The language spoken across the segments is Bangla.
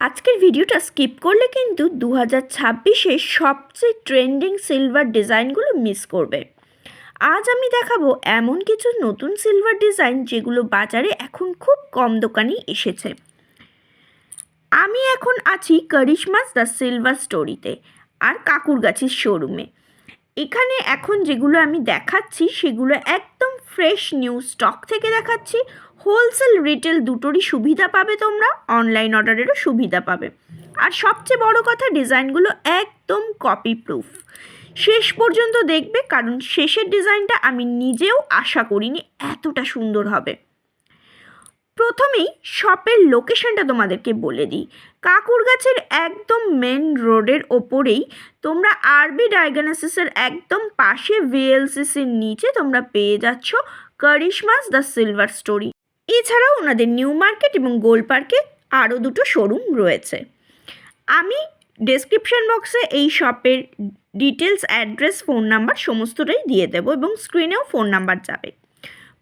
আজকের ভিডিওটা স্কিপ করলে কিন্তু দু হাজার ছাব্বিশে সবচেয়ে ট্রেন্ডিং সিলভার ডিজাইনগুলো মিস করবে। আজ আমি দেখাবো এমন কিছু নতুন সিলভার ডিজাইন যেগুলো বাজারে এখন খুব কম দোকানেই এসেছে। আমি এখন আছি করিশমাস দ্য সিলভার স্টোরিতে আর কাকুরগাছির শোরুমে। এখানে এখন যেগুলো আমি দেখাচ্ছি সেগুলো একদম ফ্রেশ নিউ স্টক থেকে দেখাচ্ছি। হোলসেল রিটেল দুটোরই সুবিধা পাবে তোমরা, অনলাইন অর্ডারেরও সুবিধা পাবে। আর সবচেয়ে বড় কথা, ডিজাইনগুলো একদম কপি প্রুফ শেষ পর্যন্ত দেখবে, কারণ শেষের ডিজাইনটা আমি নিজেও আশা করিনি এতটা সুন্দর হবে। প্রথমেই শপের লোকেশনটা তোমাদেরকে বলে দিই। কাকুরগাছের একদম মেন রোডের ওপরেই তোমরা আরবি ডায়াগনোসিসের একদম পাশে ভিএলসিসির নিচে তোমরা পেয়ে যাচ্ছ করিশমাস দ্য সিলভার স্টোরি এছাড়াও ওনাদের নিউ মার্কেট এবং গোল পার্কে আরও দুটো শোরুম রয়েছে। আমি ডেসক্রিপশন বক্সে এই শপের ডিটেলস অ্যাড্রেস, ফোন নাম্বার সমস্তটাই দিয়ে দেবো এবং স্ক্রিনেও ফোন নাম্বার যাবে।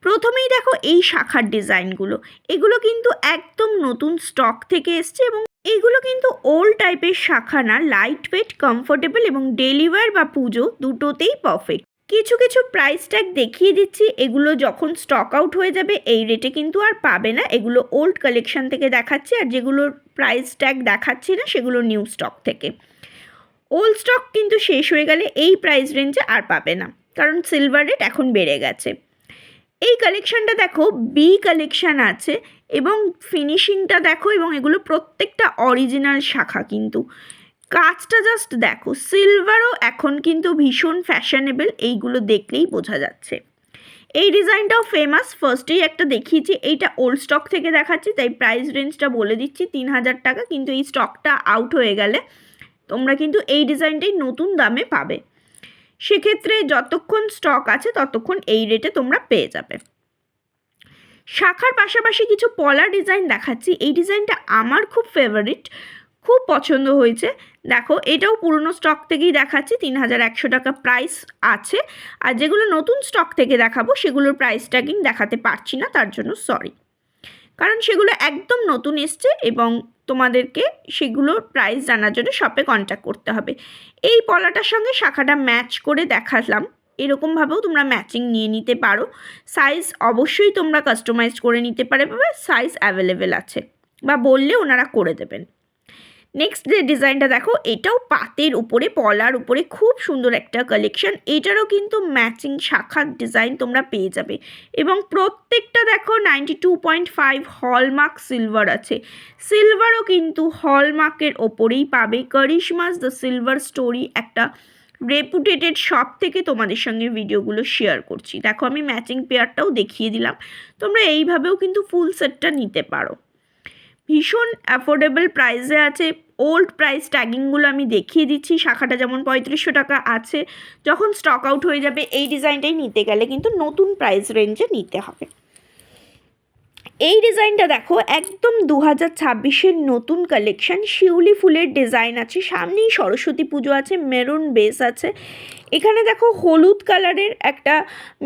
প্রথমেই দেখো এই শাখার ডিজাইনগুলো। এগুলো কিন্তু একদম নতুন স্টক থেকে এসছে এবং এগুলো কিন্তু ওল্ড টাইপের শাখা না লাইট ওয়েট কমফোর্টেবল এবং ডেলিভার বা পুজো দুটোতেই পারফেক্ট কিছু কিছু প্রাইস ট্যাগ দেখিয়ে দিচ্ছি। এগুলো যখন স্টক আউট হয়ে যাবে, এই রেটে কিন্তু আর পাবে না। এগুলো ওল্ড কালেকশন থেকে দেখাচ্ছি আর যেগুলোর প্রাইস ট্যাগ দেখাচ্ছি না, সেগুলো নিউ স্টক থেকে। ওল্ড স্টক কিন্তু শেষ হয়ে গেলে এই প্রাইস রেঞ্জে আর পাবে না। কারণ সিলভার রেট এখন বেড়ে গেছে। এই কালেকশানটা দেখো বি কালেকশান আছে এবং ফিনিশিংটা দেখো এবং এগুলো প্রত্যেকটা অরিজিনাল শাখা কিন্তু। কাজটা জাস্ট দেখো সিলভারও এখন কিন্তু ভীষণ ফ্যাশনেবল এইগুলো দেখলেই বোঝা যাচ্ছে। এই ডিজাইনটাও ফেমাস ফার্স্টেই একটা দেখিয়েছি, এইটা ওল্ড স্টক থেকে দেখাচ্ছি, তাই প্রাইস রেঞ্জটা বলে দিচ্ছি, তিন হাজার টাকা, কিন্তু এই স্টকটা আউট হয়ে গেলে তোমরা কিন্তু এই ডিজাইনটাই নতুন দামে পাবে। সেক্ষেত্রে যতক্ষণ স্টক আছে, ততক্ষণ এই রেটে তোমরা পেয়ে যাবে। শাখার পাশাপাশি কিছু পলা ডিজাইন দেখাচ্ছি, এই ডিজাইনটা আমার খুব ফেভারিট খুব পছন্দ হয়েছে। দেখো, এটাও পুরনো স্টক থেকেই দেখাচ্ছি, তিন হাজার একশো টাকা প্রাইস আছে। আর যেগুলো নতুন স্টক থেকে দেখাবো, সেগুলোর প্রাইস ট্যাগিং দেখাতে পারছি না, তার জন্য সরি কারণ সেগুলো একদম নতুন এসছে এবং তোমাদেরকে সেগুলোর প্রাইস জানার জন্য শপে কন্ট্যাক্ট করতে হবে। এই পলাটার সঙ্গে শাখাটা ম্যাচ করে দেখালাম এরকমভাবেও তোমরা ম্যাচিং নিয়ে নিতে পারো। সাইজ অবশ্যই তোমরা কাস্টমাইজ করে নিতে পারবে সাইজ অ্যাভেলেবেল আছে, বা বললে ওনারা করে দেবেন। নেক্সট যে ডিজাইনটা দেখো, এটাও পাতের উপরে, পলার উপরে খুব সুন্দর একটা কালেকশন এটারও কিন্তু ম্যাচিং শাখার ডিজাইন তোমরা পেয়ে যাবে। এবং প্রত্যেকটা দেখো ninety two point five hallmark silver আছে। সিলভারও কিন্তু হলমার্কের ওপরেই পাবে। করিশমাস দ্য সিলভার স্টোরি একটা রেপুটেটেড শপ থেকে তোমাদের সঙ্গে ভিডিওগুলো শেয়ার করছি। দেখো আমি ম্যাচিং পেয়ারটাও দেখিয়ে দিলাম। তোমরা এইভাবেও কিন্তু ফুল সেটটা নিতে পারো। ভীষণ অ্যাফোর্ডেবল প্রাইসে আছে। ওল্ড প্রাইস ট্যাগিংগুলো আমি দেখিয়ে দিচ্ছি। শাখাটা যেমন পঁয়ত্রিশশো টাকা আছে। যখন স্টক আউট হয়ে যাবে, এই ডিজাইনটাই নিতে গেলে কিন্তু নতুন প্রাইস রেঞ্জে নিতে হবে। এই ডিজাইনটা দেখো, একদম দু হাজার ছাব্বিশের নতুন কালেকশন শিউলি ফুলের ডিজাইন আছে, সামনেই সরস্বতী পুজো আছে মেরুন বেস আছে। এখানে দেখো হলুদ কালারের একটা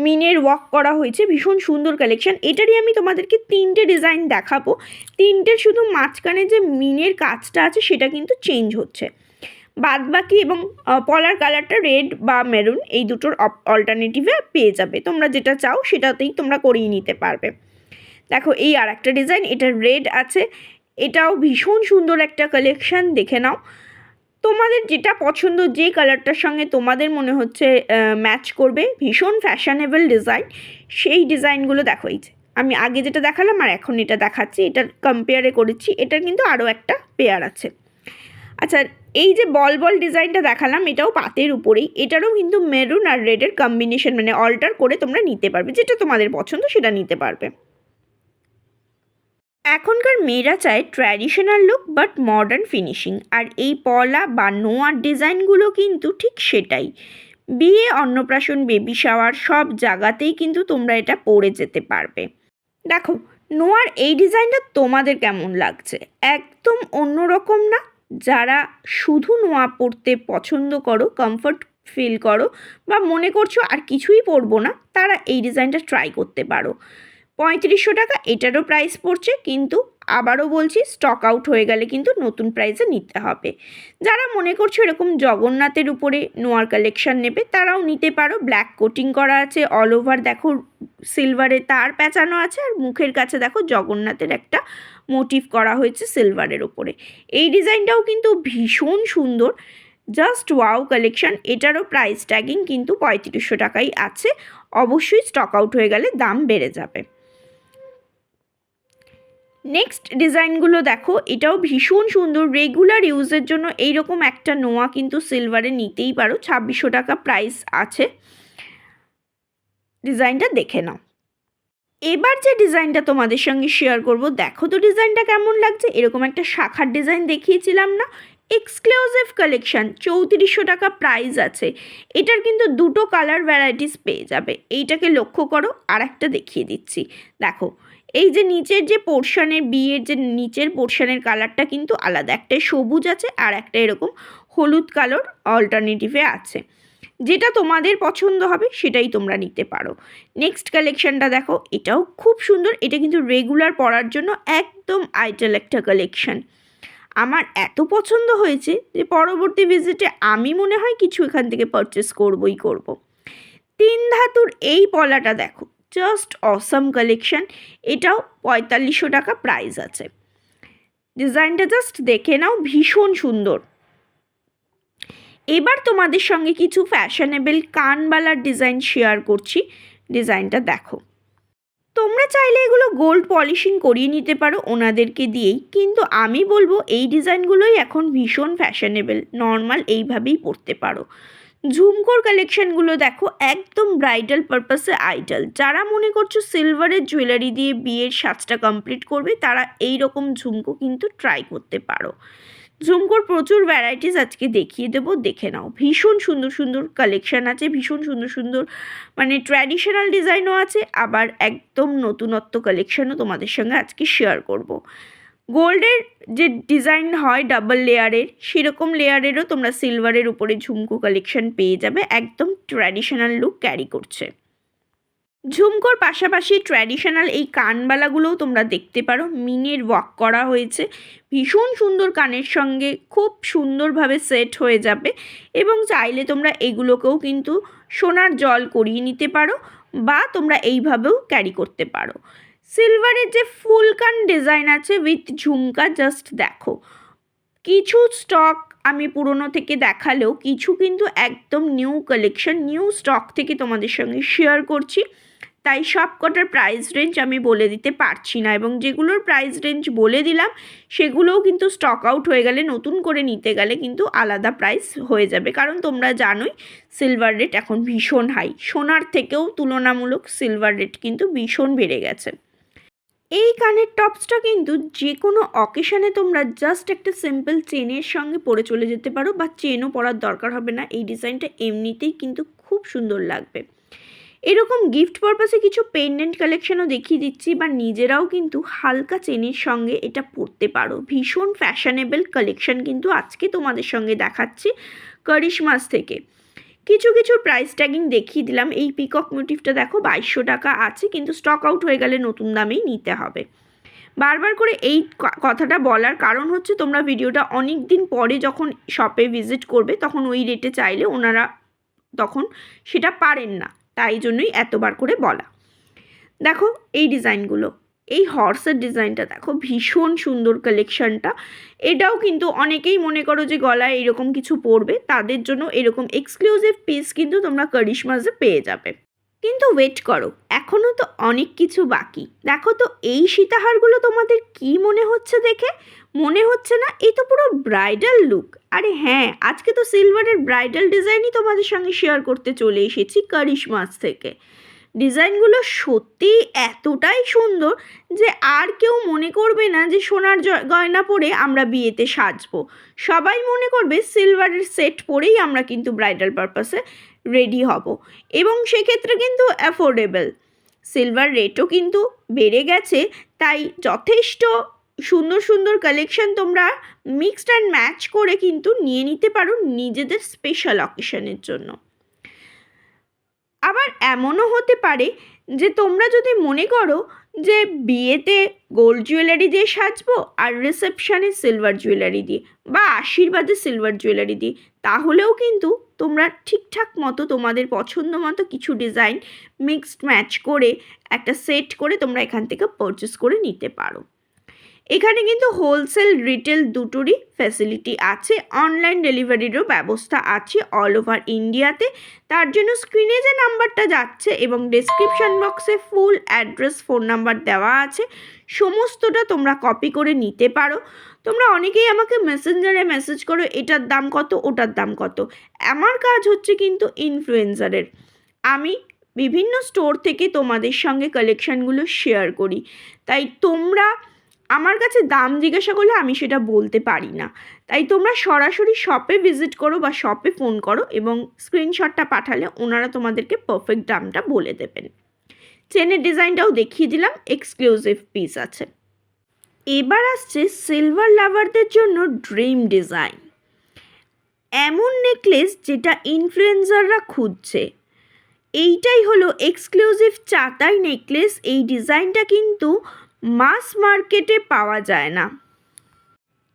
মিনের ওয়াক করা হয়েছে, ভীষণ সুন্দর কালেকশান এটারই আমি তোমাদেরকে তিনটে ডিজাইন দেখাবো। তিনটের শুধু মাঝখানে যে মিনের কাজটা আছে, সেটা কিন্তু চেঞ্জ হচ্ছে। বাদ বাকি এবং পলার কালারটা রেড বা মেরুন এই দুটোর অল্টারনেটিভে পেয়ে যাবে। তোমরা যেটা চাও, সেটাতেই তোমরা করিয়ে নিতে পারবে। দেখো, এই আর একটা ডিজাইন এটা রেড আছে। এটাও ভীষণ সুন্দর একটা কালেকশান দেখে নাও। তোমাদের যেটা পছন্দ, যে কালারটার সঙ্গে তোমাদের মনে হচ্ছে ম্যাচ করবে, ভীষণ ফ্যাশনেবল ডিজাইন সেই ডিজাইনগুলো দেখো, এই যে, আমি আগে যেটা দেখালাম আর এখন এটা দেখাচ্ছি এটার কম্পেয়ারে করেছি এটার কিন্তু আরও একটা পেয়ার আছে। আচ্ছা এই যে বল বল ডিজাইনটা দেখালাম, এটাও পাতের উপরেই। এটারও কিন্তু মেরুন আর রেডের কম্বিনেশন মানে অল্টার করে তোমরা নিতে পারবে, যেটা তোমাদের পছন্দ, সেটা নিতে পারবে। এখনকার মেয়েরা চায় traditional look but modern finishing আর এই পলা বা নোয়ার ডিজাইনগুলো কিন্তু ঠিক সেটাই। বিয়ে, অন্নপ্রাশন বেবি শাওয়ার সব জায়গাতেই কিন্তু তোমরা এটা পরে যেতে পারবে। দেখো নোয়ার এই ডিজাইনটা তোমাদের কেমন লাগছে? একদম অন্যরকম না? যারা শুধু নোয়া পরতে পছন্দ করো কমফর্ট ফিল করো বা মনে করছ আর কিছুই পরবো না, তারা এই ডিজাইনটা ট্রাই করতে পারো। পঁয়ত্রিশশো টাকা, এটারও প্রাইস পড়ছে, কিন্তু আবারও বলছি স্টক আউট হয়ে গেলে কিন্তু নতুন প্রাইসে নিতে হবে। যারা মনে করছ এরকম জগন্নাথের উপরে নোয়ার কালেকশন নেবে, তারাও নিতে পারো। ব্ল্যাক কোটিং করা আছে অল ওভার দেখো সিলভারে তার পেঁচানো আছে, আর মুখের কাছে দেখো জগন্নাথের একটা মোটিভ করা হয়েছে সিলভারের ওপরে এই ডিজাইনটাও কিন্তু ভীষণ সুন্দর। জাস্ট ওয়াও কালেকশন এটারও প্রাইস ট্যাগিং কিন্তু পঁয়ত্রিশশো টাকাই আছে। অবশ্যই স্টক আউট হয়ে গেলে দাম বেড়ে যাবে। নেক্সট ডিজাইনগুলো দেখো, এটাও ভীষণ সুন্দর। রেগুলার ইউজের জন্য এইরকম একটা নোয়া কিন্তু সিলভারে নিতেই পারো, ছাব্বিশশো টাকা প্রাইস আছে। ডিজাইনটা দেখে নাও। এবার যে ডিজাইনটা তোমাদের সঙ্গে শেয়ার করব, দেখো তো ডিজাইনটা কেমন লাগছে? এরকম একটা শাখার ডিজাইন দেখিয়েছিলাম না? এক্সক্লুসিভ কালেকশান চৌত্রিশশো টাকা প্রাইস আছে। এটার কিন্তু দুটো কালার ভ্যারাইটিস পেয়ে যাবে। এইটাকে লক্ষ্য করো আর একটা দেখিয়ে দিচ্ছি। দেখো এই যে নিচের যে পোর্শনের বিয়ের যে নিচের পোর্শনের কালারটা কিন্তু আলাদা। একটা সবুজ আছে আর একটা এরকম হলুদ কালার অল্টারনেটিভে আছে। যেটা তোমাদের পছন্দ হবে সেটাই তোমরা নিতে পারো। নেক্সট কালেকশানটা দেখো, এটাও খুব সুন্দর। এটা কিন্তু রেগুলার পরার জন্য একদম আইটেল একটা কালেকশান আমার এত পছন্দ হয়েছে যে পরবর্তী ভিজিটে আমি মনে হয় কিছু এখান থেকে পারচেস করবই করব। তিন ধাতুর এই পলাটা দেখো জাস্ট অসাম কালেকশন এটাও পঁয়তাল্লিশশো টাকা প্রাইস আছে। ডিজাইনটা জাস্ট দেখে নাও, ভীষণ সুন্দর। এবার তোমাদের সঙ্গে কিছু ফ্যাশনেবল কানবালার ডিজাইন শেয়ার করছি। ডিজাইনটা দেখো। তোমরা চাইলে এগুলো গোল্ড পলিশিং করিয়ে নিতে পারো ওনাদেরকে দিয়েই, কিন্তু আমি বলব এই ডিজাইনগুলোই এখন ভীষণ ফ্যাশনেবল নর্মাল এইভাবেই পরতে পারো। ঝুমকোর কালেকশনগুলো দেখো একদম ব্রাইডাল পারপাসে আইডাল যারা মনে করছ সিলভারের জুয়েলারি দিয়ে বিয়ের সাজটা কমপ্লিট করবে, তারা এই রকম ঝুমকো কিন্তু ট্রাই করতে পারো। ঝুমকোর প্রচুর ভ্যারাইটিস আজকে দেখিয়ে দেবো, দেখে নাও। ভীষণ সুন্দর সুন্দর কালেকশান আছে, ভীষণ সুন্দর সুন্দর মানে ট্র্যাডিশনাল ডিজাইনও আছে, আবার একদম নতুনত্ব কালেকশানও তোমাদের সঙ্গে আজকে শেয়ার করব। গোল্ডের যে ডিজাইন হয় ডাবল লেয়ারের, সেরকম লেয়ারেরও তোমরা সিলভারের উপরে ঝুমকো কালেকশন পেয়ে যাবে, একদম ট্র্যাডিশনাল লুক ক্যারি করছে। ঝুমকোর পাশাপাশি ট্র্যাডিশনাল এই কানবালাগুলোও তোমরা দেখতে পারো, মিনের ওয়াক করা হয়েছে, ভীষণ সুন্দর কানের সঙ্গে, খুব সুন্দরভাবে সেট হয়ে যাবে এবং চাইলে তোমরা এগুলোকেও কিন্তু সোনার জল করিয়ে নিতে পারো বা তোমরা এইভাবেও ক্যারি করতে পারো। সিলভারের যে ফুলকান ডিজাইন আছে উইথ ঝুমকা জাস্ট দেখো। কিছু স্টক আমি পুরনো থেকে দেখালেও, কিছু কিন্তু একদম নিউ কালেকশন নিউ স্টক থেকে তোমাদের সঙ্গে শেয়ার করছি। তাই সব কটার প্রাইস রেঞ্জ আমি বলে দিতে পারছি না এবং যেগুলোর প্রাইস রেঞ্জ বলে দিলাম, সেগুলোও কিন্তু স্টক আউট হয়ে গেলে, নতুন করে নিতে গেলে কিন্তু আলাদা প্রাইস হয়ে যাবে। কারণ তোমরা জানোই সিলভার রেট এখন ভীষণ হাই সোনার থেকেও তুলনামূলক সিলভার রেট কিন্তু ভীষণ বেড়ে গেছে। এই কানের টপসটা কিন্তু যে কোনো অকেশানে তোমরা জাস্ট একটা সিম্পল চেনের সঙ্গে পরে চলে যেতে পারো বা চেনও পরার দরকার হবে না। এই ডিজাইনটা এমনিতেই কিন্তু খুব সুন্দর লাগবে। এরকম গিফট পারপাসে কিছু পেন্ডেন্ট কালেকশনও দেখিয়ে দিচ্ছি বা নিজেরাও কিন্তু হালকা চেনের সঙ্গে এটা পরতে পারো। ভীষণ ফ্যাশনেবল কালেকশন কিন্তু আজকে তোমাদের সঙ্গে দেখাচ্ছি করিশমাস থেকে। কিছু কিছু প্রাইস ট্যাগিং দেখিয়ে দিলাম। এই পিকক মোটিভটা দেখো বাইশশো টাকা আছে, কিন্তু স্টক আউট হয়ে গেলে নতুন দামেই নিতে হবে। বারবার করে এই কথাটা বলার কারণ হচ্ছে তোমরা ভিডিওটা অনেক দিন পরে যখন শপে ভিজিট করবে, তখন ওই রেটে চাইলে ওনারা তখন সেটা পারেন না। তাই জন্যই এতবার করে বলা। দেখো এই ডিজাইনগুলো এই হর্সের ডিজাইনটা দেখো, ভীষণ সুন্দর কালেকশনটা এটাও কিন্তু অনেকেই মনে করো যে গলায় এরকম কিছু পরবে, তাদের জন্য এরকম এক্সক্লুসিভ পিস কিন্তু তোমরা করিশমাসে পেয়ে যাবে। কিন্তু ওয়েট করো এখনও তো অনেক কিছু বাকি। দেখো তো, এই সীতাহারগুলো তোমাদের কি মনে হচ্ছে দেখে? মনে হচ্ছে না, এই তো পুরো ব্রাইডাল লুক আরে হ্যাঁ আজকে তো সিলভারের ব্রাইডাল ডিজাইনই তোমাদের সঙ্গে শেয়ার করতে চলে এসেছি কারিশমাস থেকে। ডিজাইনগুলো সত্যি এতটাই সুন্দর যে আর কেউ মনে করবে না যে সোনার গয়না পরে আমরা বিয়েতে সাজবো। সবাই মনে করবে সিলভারের সেট পরেই আমরা কিন্তু ব্রাইডাল পারপাসে রেডি হব। এবং সেক্ষেত্রে কিন্তু অ্যাফোর্ডেবল। সিলভার রেটও কিন্তু বেড়ে গেছে, তাই যথেষ্ট সুন্দর সুন্দর কালেকশন তোমরা মিক্সড অ্যান্ড ম্যাচ করে কিন্তু নিয়ে নিতে পারো নিজেদের স্পেশাল অকেশনের জন্য। আবার এমনও হতে পারে যে তোমরা যদি মনে করো যে বিয়েতে গোল্ড জুয়েলারি দিয়ে সাজবো আর রিসেপশানে সিলভার জুয়েলারি দিয়ে বা আশীর্বাদে সিলভার জুয়েলারি দিয়ে, তাহলেও কিন্তু তোমরা ঠিকঠাক মতো তোমাদের পছন্দ মতো কিছু ডিজাইন মিক্সড ম্যাচ করে একটা সেট করে তোমরা এখান থেকে পারচেস করে নিতে পারো। এখানে কিন্তু হোলসেল রিটেল দুটোরই ফ্যাসিলিটি আছে। অনলাইন ডেলিভারিরও ব্যবস্থা আছে অল ওভার ইন্ডিয়াতে তার জন্য স্ক্রিনে যে নাম্বারটা যাচ্ছে এবং ডেসক্রিপশন বক্সে ফুল অ্যাড্রেস ফোন নাম্বার দেওয়া আছে, সমস্তটা তোমরা কপি করে নিতে পারো। তোমরা অনেকেই আমাকে মেসেঞ্জারে মেসেজ করো, এটার দাম কত, ওটার দাম কত। আমার কাজ হচ্ছে কিন্তু ইনফ্লুয়েন্সারের আমি বিভিন্ন স্টোর থেকে তোমাদের সঙ্গে কালেকশানগুলো শেয়ার করি। তাই তোমরা আমার কাছে দাম জিজ্ঞাসা করলে আমি সেটা বলতে পারি না। তাই তোমরা সরাসরি শপে ভিজিট করো বা শপে ফোন করো এবং স্ক্রিনশটটা পাঠালে ওনারা তোমাদেরকে পারফেক্ট দামটা বলে দেবেন। চেনের ডিজাইনটাও দেখিয়ে দিলাম এক্সক্লুসিভ পিস আছে। এবার আসছে সিলভার লাভারদের জন্য ড্রিম ডিজাইন এমন নেকলেস যেটা ইনফ্লুয়েন্সাররা খুঁজছে। এইটাই হলো এক্সক্লুসিভ চাতাই নেকলেস এই ডিজাইনটা কিন্তু মাস মার্কেটে পাওয়া যায় না।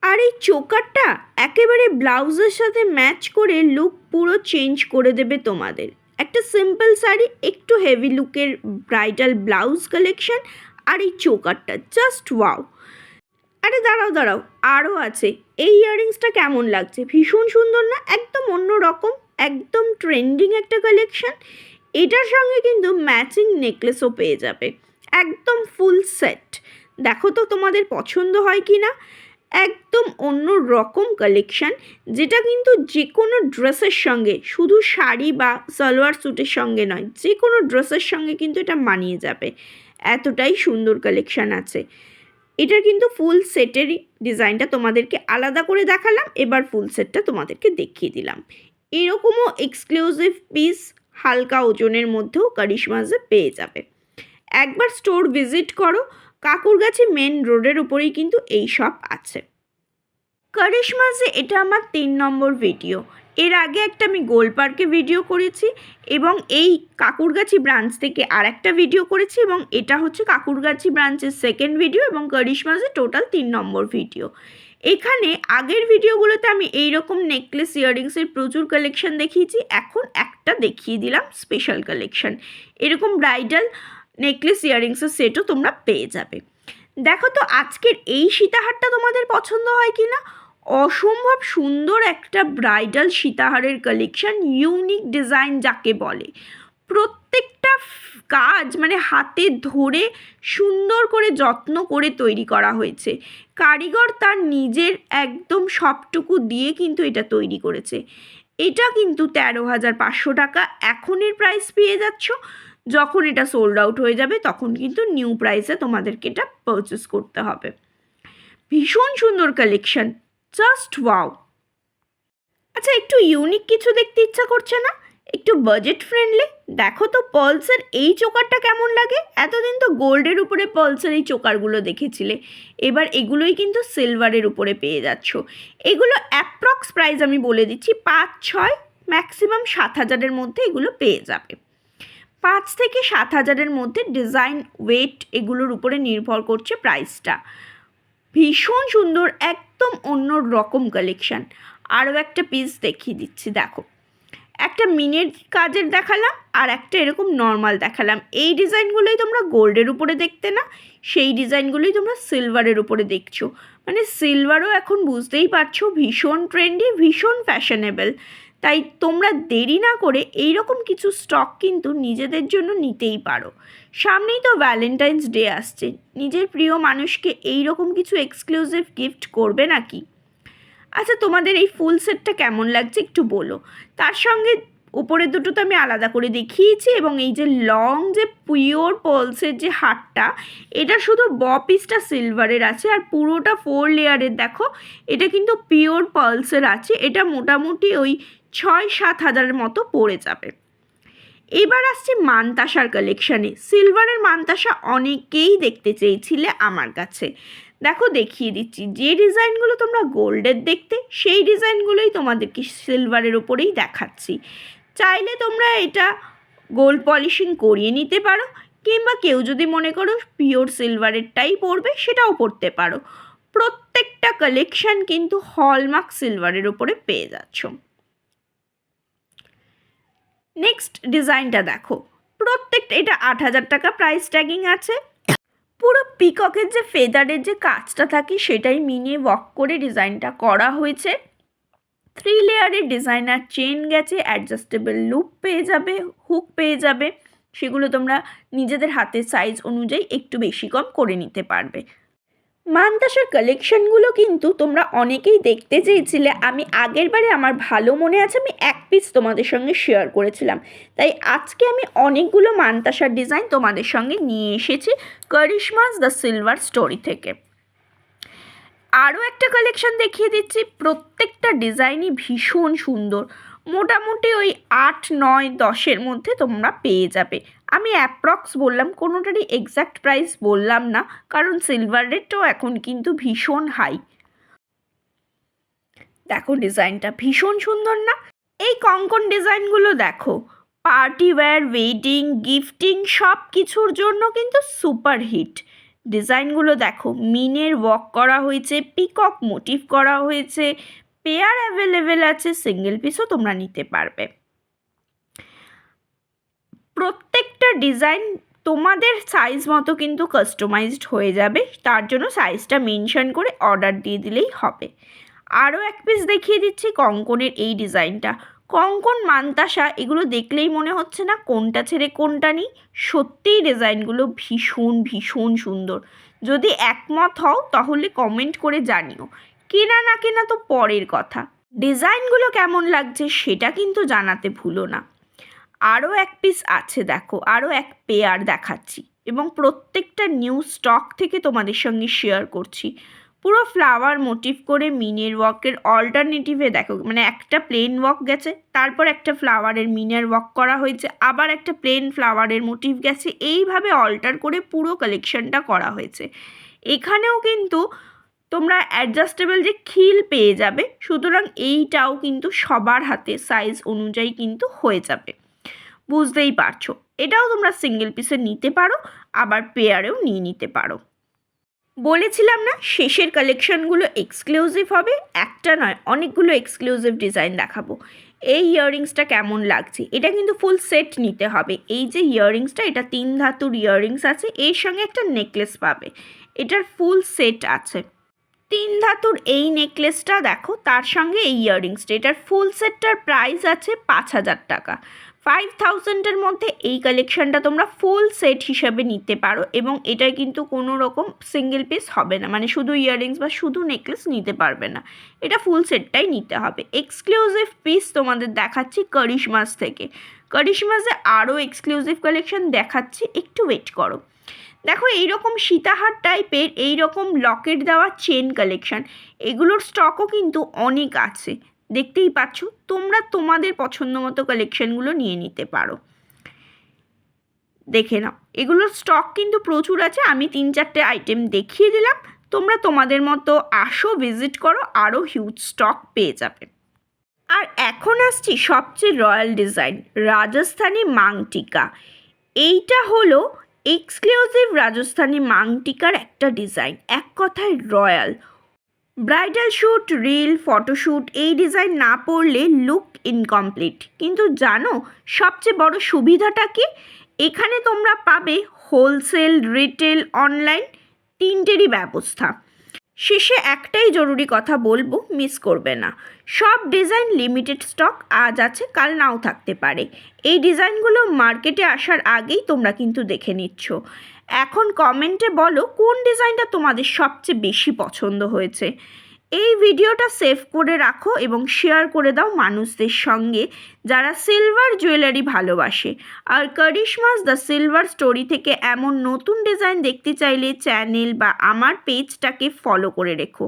আর এই চোকারটা একেবারে ব্লাউজের সাথে ম্যাচ করে লুক পুরো চেঞ্জ করে দেবে তোমাদের। একটা সিম্পল শাড়ি, একটু হেভি লুকের ব্রাইডাল ব্লাউজ কালেকশন আর এই চোকারটা, জাস্ট ওয়াও। আরে দাঁড়াও দাঁড়াও আরও আছে। এই ইয়াররিংসটা কেমন লাগছে? ভীষণ সুন্দর না? একদম অন্য রকম, একদম ট্রেন্ডিং একটা কালেকশন। এটার সঙ্গে কিন্তু ম্যাচিং নেকলেসও পেয়ে যাবে। একদম ফুল সেট দেখো তো তোমাদের পছন্দ হয় কি না? একদম অন্য রকম কালেকশান যেটা কিন্তু যে কোনো ড্রেসের সঙ্গে, শুধু শাড়ি বা সালোয়ার স্যুটের সঙ্গে নয় যে কোনো ড্রেসের সঙ্গে কিন্তু এটা মানিয়ে যাবে। এতটাই সুন্দর কালেকশান আছে। এটার কিন্তু ফুল সেটেরই ডিজাইনটা তোমাদেরকে আলাদা করে দেখালাম, এবার ফুল সেটটা তোমাদেরকে দেখিয়ে দিলাম। এরকমও এক্সক্লুসিভ পিস হালকা ওজনের মধ্যেও কারিশমাজে পেয়ে যাবে। একবার স্টোর ভিজিট করো। কাকুরগাছি মেন রোডের উপরেই কিন্তু এই সব আছে। কারিশমাজে এটা আমার তিন নম্বর ভিডিও। এর আগে একটা আমি গোল পার্কে ভিডিও করেছি এবং এই কাকুরগাছি ব্রাঞ্চ থেকে আর একটা ভিডিও করেছি এবং এটা হচ্ছে কাকুরগাছি ব্রাঞ্চের সেকেন্ড ভিডিও এবং কারিশমাজে টোটাল তিন নম্বর ভিডিও। এখানে আগের ভিডিওগুলোতে আমি এই রকম নেকলেস ইয়াররিংসের প্রচুর কালেকশন দেখিয়েছি। এখন একটা দেখিয়ে দিলাম স্পেশাল কালেকশন এরকম ব্রাইডাল নেকলেস ইয়াররিংসের সেটও তোমরা পেয়ে যাবে। দেখো তো, আজকের এই সীতাহারটা তোমাদের পছন্দ হয় কি না? অসম্ভব সুন্দর একটা ব্রাইডাল সীতাহারের কালেকশন ইউনিক ডিজাইন যাকে বলে। প্রত্যেকটা কাজ মানে হাতে ধরে সুন্দর করে যত্ন করে তৈরি করা হয়েছে। কারিগর তার নিজের একদম সবটুকু দিয়ে কিন্তু এটা তৈরি করেছে। এটা কিন্তু তেরো হাজার পাঁচশো টাকা এখনের প্রাইস পেয়ে যাচ্ছ। যখন এটা সোল্ড আউট হয়ে যাবে, তখন কিন্তু নিউ প্রাইসে তোমাদেরকে এটা পারচেস করতে হবে। ভীষণ সুন্দর কালেকশন জাস্ট ওয়াও আচ্ছা একটু ইউনিক কিছু দেখতে ইচ্ছা করছে না? একটু বাজেট ফ্রেন্ডলি দেখো তো পলসের এই চোকারটা কেমন লাগে? এতদিন তো গোল্ডের উপরে পলসের এই চোকারগুলো দেখেছিলে। এবার এগুলোই কিন্তু সিলভারের উপরে পেয়ে যাচ্ছ। এগুলো অ্যাপ্রক্স প্রাইস আমি বলে দিচ্ছি, পাঁচ, ছয় ম্যাক্সিমাম সাত হাজারের মধ্যে এগুলো পেয়ে যাবে। পাঁচ থেকে সাত হাজারের মধ্যে ডিজাইন, ওয়েট এগুলোর উপরে নির্ভর করছে প্রাইসটা। ভীষণ সুন্দর, একদম অন্য রকম কালেকশান আরও একটা পিস দেখিয়ে দিচ্ছি, দেখো। একটা মিনের কাজের দেখালাম আর একটা এরকম নর্মাল দেখালাম। এই ডিজাইনগুলোই তোমরা গোল্ডের উপরে দেখতে না, সেই ডিজাইনগুলোই তোমরা সিলভারের উপরে দেখছ। মানে সিলভারও এখন বুঝতেই পারছ, ভীষণ ট্রেন্ডি ভীষণ ফ্যাশনেবল তাই তোমরা দেরি না করে এই রকম কিছু স্টক কিন্তু নিজেদের জন্য নিতেই পারো। সামনেই তো ভ্যালেন্টাইন্স ডে আসছে। নিজের প্রিয় মানুষকে এই রকম কিছু এক্সক্লুসিভ গিফট করবে নাকি? আচ্ছা তোমাদের এই ফুল সেটটা কেমন লাগছে একটু বলো। তার সঙ্গে উপরের দুটো তো আমি আলাদা করে দেখিয়েছি এবং এই যে লং যে পিওর পলসের যে হারটা, এটা শুধু ব পিসটা সিলভারের আছে আর পুরোটা ফোর লেয়ারের দেখো, এটা কিন্তু পিওর পালসের আছে। এটা মোটামুটি ওই ছয় সাত হাজারের মতো পড়ে যাবে। এবার আসছে মানতাসার কালেকশানে সিলভারের মানতাসা অনেকেই দেখতে চেয়েছিলে আমার কাছে। দেখো, দেখিয়ে দিচ্ছি। যে ডিজাইনগুলো তোমরা গোল্ডের দেখতে, সেই ডিজাইনগুলোই তোমাদেরকে সিলভারের ওপরেই দেখাচ্ছি। চাইলে তোমরা এটা গোল্ড পলিশিং করিয়ে নিতে পারো, কিংবা কেউ যদি মনে করো পিওর সিলভারেরটাই পরবে, সেটাও পরতে পারো। প্রত্যেকটা কালেকশান কিন্তু হলমার্ক সিলভারের ওপরে পেয়ে যাচ্ছ। নেক্সট ডিজাইনটা দেখো। প্রত্যেকটা, এটা আট হাজার টাকা প্রাইস ট্যাগিং আছে। পুরো পিককের যে ফেদারের যে কাজটা থাকে, সেটাই মিনে ওয়াক করে ডিজাইনটা করা হয়েছে। থ্রি লেয়ারের ডিজাইনার চেন গেছে অ্যাডজাস্টেবল লুপ পেয়ে যাবে হুক পেয়ে যাবে। সেগুলো তোমরা নিজেদের হাতের সাইজ অনুযায়ী একটু বেশি কম করে নিতে পারবে। মান্তাসার কালেকশনগুলো কিন্তু তোমরা অনেকেই দেখতে চেয়েছিলে। আমি আগের বারে আমার ভালো মনে আছে, আমি এক পিস তোমাদের সঙ্গে শেয়ার করেছিলাম। তাই আজকে আমি অনেকগুলো মান্তাসার ডিজাইন তোমাদের সঙ্গে নিয়ে এসেছি করিশমাস দ্য সিলভার স্টোরি থেকে। আরও একটা কালেকশন দেখিয়ে দিচ্ছি, প্রত্যেকটা ডিজাইনই ভীষণ সুন্দর। মোটামুটি ওই আট, নয়, দশের মধ্যে তোমরা পেয়ে যাবে। আমি অ্যাপ্রক্স বললাম, কোনোটারই এক্স্যাক্ট প্রাইস বললাম না, কারণ সিলভার রেটটাও এখন কিন্তু ভীষণ হাই দেখো ডিজাইনটা ভীষণ সুন্দর না? এই কঙ্কন ডিজাইনগুলো দেখো পার্টি ওয়্যার ওয়েডিং গিফটিং সব কিছুর জন্য কিন্তু সুপার হিট ডিজাইনগুলো দেখো, মিনের ওয়াক করা হয়েছে পিকক মোটিভ করা হয়েছে পেয়ার অ্যাভেলেবেল আছে সিঙ্গেল পিসও তোমরা নিতে পারবে। প্রত্যেকটা ডিজাইন তোমাদের সাইজ মতো কিন্তু কাস্টমাইজড হয়ে যাবে। তার জন্য সাইজটা মেনশন করে অর্ডার দিয়ে দিলেই হবে। আরও এক পিস দেখিয়ে দিচ্ছি কঙ্কনের এই ডিজাইনটা কঙ্কন, মান্তাসা এগুলো দেখলেই মনে হচ্ছে না কোনটা ছেড়ে কোনটা নিই। সত্যিই ডিজাইনগুলো ভীষণ ভীষণ সুন্দর। যদি একমত হও তাহলে কমেন্ট করে জানিও। কেনা না কেনা তো পরের কথা। ডিজাইনগুলো কেমন লাগছে সেটা কিন্তু জানাতে ভুলো না। আরও এক পিস আছে, দেখো, আরও এক পেয়ার দেখাচ্ছি এবং প্রত্যেকটা নিউ স্টক থেকে তোমাদের সঙ্গে শেয়ার করছি। পুরো ফ্লাওয়ার মোটিভ করে মিনের ওয়ার্কের অল্টারনেটিভে দেখো মানে একটা প্লেন ওয়ার্ক গেছে, তারপর একটা ফ্লাওয়ারের মিনের ওয়ার্ক করা হয়েছে, আবার একটা প্লেন ফ্লাওয়ারের মোটিভ গেছে, এইভাবে অল্টার করে পুরো কালেকশনটা করা হয়েছে। এখানেও কিন্তু তোমরা অ্যাডজাস্টেবল যে খিল পেয়ে যাবে, সুতরাং এইটাও কিন্তু সবার হাতে সাইজ অনুযায়ী কিন্তু হয়ে যাবে। বুঝতেই পারছ। এটাও তোমরা সিঙ্গেল পিসে নিতে পারো, আবার পেয়ারেও নিয়ে নিতে পারো। বলেছিলাম না, শেষের কালেকশনগুলো এক্সক্লুসিভ হবে, একটা নয়, অনেকগুলো এক্সক্লুসিভ ডিজাইন দেখাবো। এই ইয়াররিংসটা কেমন লাগছে? এটা কিন্তু ফুল সেট নিতে হবে। এই যে ইয়াররিংসটা এটা তিন ধাতুর ইয়াররিংস আছে, এর সঙ্গে একটা নেকলেস পাবে। এটার ফুল সেট আছে। তিন ধাতুর এই নেকলেসটা দেখো, তার সঙ্গে এই ইয়াররিংসটা এটার ফুল সেটটার প্রাইস আছে পাঁচ হাজার টাকা। ফাইভ থাউজেন্ডের মধ্যে এই কালেকশানটা তোমরা ফুল সেট হিসাবে নিতে পারো এবং এটাই কিন্তু কোনো রকম সিঙ্গেল পিস হবে না। মানে শুধু ইয়াররিংস বা শুধু নেকলেস নিতে পারবে না। এটা ফুল সেটটাই নিতে হবে। এক্সক্লুসিভ পিস তোমাদের দেখাচ্ছি করিশমাস থেকে। করিশমাসে আরও এক্সক্লুসিভ কালেকশান দেখাচ্ছি। একটু ওয়েট করো। দেখো এইরকম সীতাহার টাইপের এইরকম লকেট দেওয়া চেন কালেকশন এগুলোর স্টকও কিন্তু অনেক আছে। দেখতেই পাচ্ছ, তোমরা তোমাদের পছন্দ মতো কালেকশানগুলো নিয়ে নিতে পারো। দেখে নাও, এগুলোর স্টক কিন্তু প্রচুর আছে, আমি তিন চারটে আইটেম দেখিয়ে দিলাম, তোমরা তোমাদের মতো আসো ভিজিট করো আরও হিউজ স্টক পেয়ে যাবে। আর এখন আসছি সবচেয়ে রয়্যাল ডিজাইন রাজস্থানি মাংটিকা। এইটা হলো এক্সক্লুসিভ রাজস্থানি মাংটিকার একটা ডিজাইন এক কথায় royal bridal shoot reel photoshoot এই ডিজাইন না পড়লে লুক ইনকমপ্লিট। কিন্তু জানো, সবচেয়ে বড় সুবিধাটা কি? এখানে তোমরা পাবে হোলসেল, রিটেল, অনলাইন তিনটেরই ব্যবস্থা। শেষে একটাই জরুরি কথা বলব, মিস করবে না। সব ডিজাইন লিমিটেড স্টক আজ আছে, কাল নাও থাকতে পারে। এই ডিজাইনগুলো মার্কেটে আসার আগেই তোমরা কিন্তু দেখে নিচ্ছ। এখন কমেন্টে বলো কোন ডিজাইনটা তোমাদের সবচেয়ে বেশি পছন্দ হয়েছে। এই ভিডিওটা সেভ করে রাখো এবং শেয়ার করে দাও মানুষদের সঙ্গে যারা সিলভার জুয়েলারি ভালোবাসে। আর করিশমাস দ্য সিলভার স্টোরি থেকে এমন নতুন ডিজাইন দেখতে চাইলে চ্যানেল বা আমার পেজটাকে ফলো করে রেখো।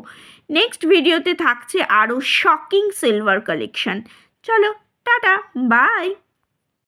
নেক্সট ভিডিওতে থাকছে আরও শকিং সিলভার কালেকশন। চলো, টাটা, বাই!